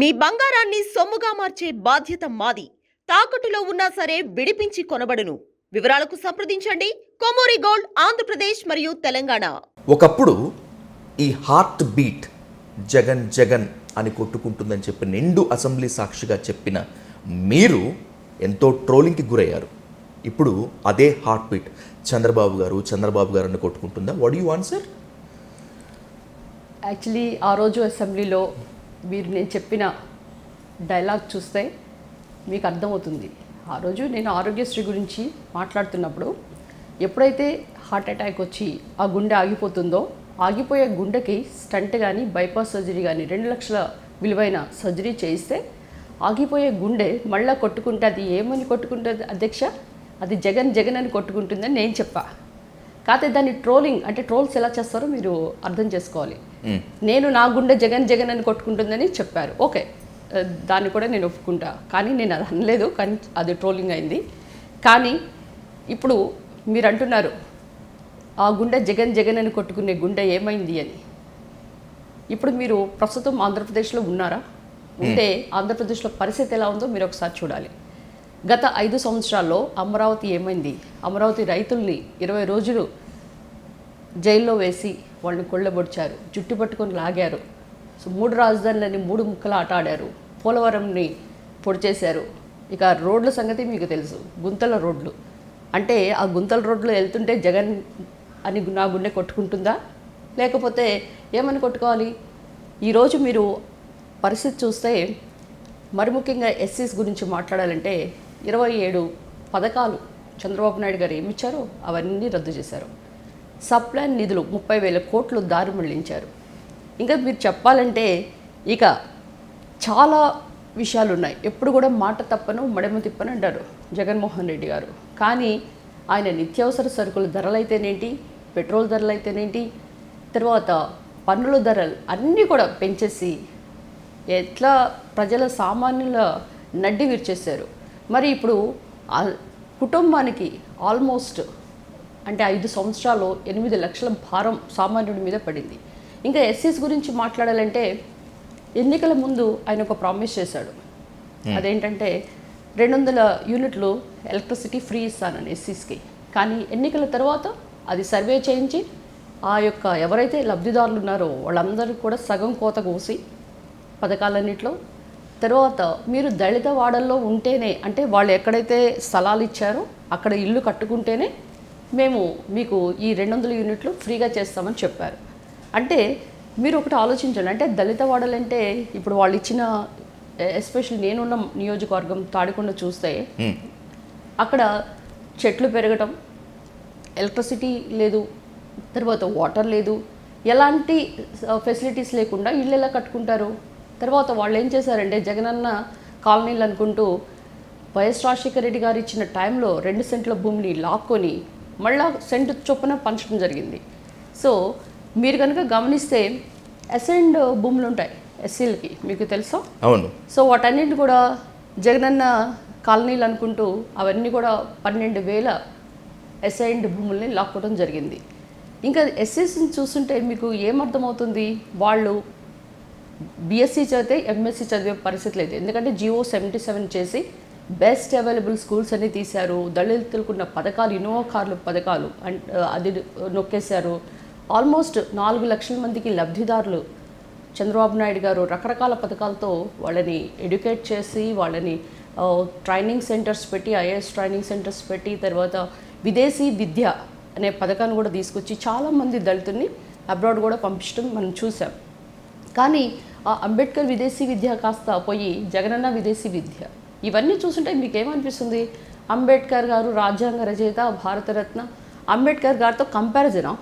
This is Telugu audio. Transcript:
మీ బంగారాన్ని సొమ్ముగా మార్చే బాధ్యత మాది. తాకట్టులో ఉన్నా సరే విడిపించి కొనబడును. వివరాలకు సంప్రదించండి. కొమోరి గోల్డ్ ఆంధ్రప్రదేశ్ మరియు తెలంగాణ. ఒకప్పుడు ఈ హార్ట్ బీట్ జగన్ జగన్ అని కొట్టుకుంటుందని చెప్పి నిండు అసెంబ్లీ సాక్షిగా చెప్పిన మీరు ఎంతో ట్రోలింగ్కి గురయ్యారు. ఇప్పుడు అదే హార్ట్ బీట్. చంద్రబాబు గారు చంద్రబాబు గారు అని కొట్టుకుంటుందా? వాట్ యూ ఆన్సర్ యాక్చువల్లీ ఆ రోజు అసెంబ్లీలో మీరు నేను చెప్పిన డైలాగ్ చూస్తే మీకు అర్థమవుతుంది. ఆ రోజు నేను ఆరోగ్యశ్రీ గురించి మాట్లాడుతున్నప్పుడు ఎప్పుడైతే హార్ట్ అటాక్ వచ్చి ఆ గుండె ఆగిపోతుందో ఆగిపోయే గుండెకి స్టంట్ కానీ బైపాస్ సర్జరీ కానీ రెండు లక్షల విలువైన సర్జరీ చేయిస్తే ఆగిపోయే గుండె మళ్ళీ కొట్టుకుంటే అది ఏమని కొట్టుకుంటుంది అధ్యక్ష? అది జగన్ జగన్ అని కొట్టుకుంటుందని నేను చెప్పా. కాకపోతే దాన్ని ట్రోలింగ్ అంటే ట్రోల్స్ ఎలా చేస్తారో మీరు అర్థం చేసుకోవాలి. నేను నా గుండె జగన్ జగన్ అని కొట్టుకుంటుందని చెప్పారు. ఓకే దాన్ని కూడా నేను ఒప్పుకుంటా. కానీ నేను అది అనలేదు కానీ అది ట్రోలింగ్ అయింది. కానీ ఇప్పుడు మీరు అంటున్నారు ఆ గుండె జగన్ జగన్ అని కొట్టుకునే గుండె ఏమైంది అని. ఇప్పుడు మీరు ప్రస్తుతం ఆంధ్రప్రదేశ్లో ఉన్నారా? ఉంటే ఆంధ్రప్రదేశ్లో పరిస్థితి ఎలా ఉందో మీరు ఒకసారి చూడాలి. గత ఐదు సంవత్సరాల్లో అమరావతి ఏమైంది? అమరావతి రైతుల్ని ఇరవై రోజులు జైల్లో వేసి వాళ్ళని కొళ్ళబొడిచారు జుట్టు పట్టుకొని లాగారు. సో మూడు రాజధానులని మూడు ముక్కలు ఆట ఆడారు. పోలవరంని పొడిచేశారు ఇక రోడ్ల సంగతి మీకు తెలుసు. గుంతల రోడ్లు. అంటే ఆ గుంతల రోడ్లు వెళ్తుంటే జగన్ అని నా గుండె కొట్టుకుంటుందా? లేకపోతే ఏమని కొట్టుకోవాలి? ఈరోజు మీరు పరిస్థితి చూస్తే మరి ముఖ్యంగా ఎస్సీస్ గురించి మాట్లాడాలంటే ఇరవై ఏడు పథకాలు చంద్రబాబు నాయుడు గారు ఏమి ఇచ్చారో అవన్నీ రద్దు చేశారు. సబ్ ప్లాన్ నిధులు ముప్పై వేల కోట్లు దారి మళ్ళించారు. ఇంకా మీరు చెప్పాలంటే ఇక చాలా విషయాలు ఉన్నాయి. ఎప్పుడు కూడా మాట తప్పను మడమ తిప్పను అంటారు జగన్మోహన్ రెడ్డి గారు. కానీ ఆయన నిత్యావసర సరుకుల ధరలైతేనేంటి పెట్రోల్ ధరలైతేనేంటి తర్వాత పన్నుల ధరలు అన్నీ కూడా పెంచేసి ఎట్లా ప్రజల సామాన్యుల నడ్డి విరిచేశారు. మరి ఇప్పుడు ఆ కుటుంబానికి ఆల్మోస్ట్ అంటే ఐదు సంవత్సరాలు ఎనిమిది లక్షల భారం సామాన్యుడి మీద పడింది. ఇంకా ఎస్సీస్ గురించి మాట్లాడాలంటే ఎన్నికల ముందు ఆయన ఒక ప్రామిస్ చేశాడు. అదేంటంటే రెండు వందల యూనిట్లు ఎలక్ట్రిసిటీ ఫ్రీ ఇస్తానని ఎస్సీస్కి. కానీ ఎన్నికల తర్వాత అది సర్వే చేయించి ఆ యొక్క ఎవరైతే లబ్ధిదారులు ఉన్నారో వాళ్ళందరికీ కూడా సగం కోత కోసి పథకాలన్నింటిలో తర్వాత మీరు దళిత వాడల్లో ఉంటేనే అంటే వాళ్ళు ఎక్కడైతే స్థలాలు ఇచ్చారో అక్కడ ఇల్లు కట్టుకుంటేనే మేము మీకు ఈ రెండు వందల యూనిట్లు ఫ్రీగా చేస్తామని చెప్పారు. అంటే మీరు ఒకటి ఆలోచించండి. అంటే దళిత వాడలంటే ఇప్పుడు వాళ్ళు ఇచ్చిన ఎస్పెషల్ నేనున్న నియోజకవర్గం తాడికొండ చూస్తే అక్కడ చెట్లు పెరగటం ఎలక్ట్రిసిటీ లేదు తర్వాత వాటర్ లేదు ఎలాంటి ఫెసిలిటీస్ లేకుండా ఇల్లు ఎలా కట్టుకుంటారు? తర్వాత వాళ్ళు ఏం చేశారంటే జగనన్న కాలనీలు అనుకుంటూ వైఎస్ రాజశేఖర రెడ్డి గారు ఇచ్చిన టైంలో రెండు సెంట్ల భూమిని లాక్కొని మళ్ళా సెంటు చొప్పున పంచడం జరిగింది. సో మీరు కనుక గమనిస్తే అసెండ్ భూములు ఉంటాయి ఎస్సీలకి మీకు తెలుసా? అవును. సో వాటన్నిటిని కూడా జగనన్న కాలనీలు అనుకుంటూ అవన్నీ కూడా పన్నెండు వేల అసైన్డ్ భూముల్ని లాక్కోవడం జరిగింది. ఇంకా ఎస్ఎస్ని చూస్తుంటే మీకు ఏమర్థమవుతుంది? వాళ్ళు బీఎస్సీ చదివితే ఎంఎస్సీ చదివే పరిస్థితి లేదు. ఎందుకంటే జియో సెవెంటీ సెవెన్ చేసి బెస్ట్ అవైలబుల్ స్కూల్స్ అన్ని తీశారు. దళితులకున్న పథకాలు ఇన్నోవా కార్లు పథకాలు అండ్ అది నొక్కేశారు. ఆల్మోస్ట్ నాలుగు లక్షల మందికి లబ్ధిదారులు చంద్రబాబు నాయుడు గారు రకరకాల పథకాలతో వాళ్ళని ఎడ్యుకేట్ చేసి వాళ్ళని ట్రైనింగ్ సెంటర్స్ పెట్టి ఐఏఎస్ ట్రైనింగ్ సెంటర్స్ పెట్టి తర్వాత విదేశీ విద్య అనే పథకాన్ని కూడా తీసుకొచ్చి చాలామంది దళితుల్ని అబ్రాడ్ కూడా పంపించడం మనం చూసాం. కానీ ఆ అంబేద్కర్ విదేశీ విద్య కాస్త పోయి జగనన్న విదేశీ విద్య. ఇవన్నీ చూస్తుంటే మీకేమనిపిస్తుంది? అంబేద్కర్ గారు రాజ్యాంగ రచయిత భారతరత్న. అంబేద్కర్ గారితో కంపారిజనా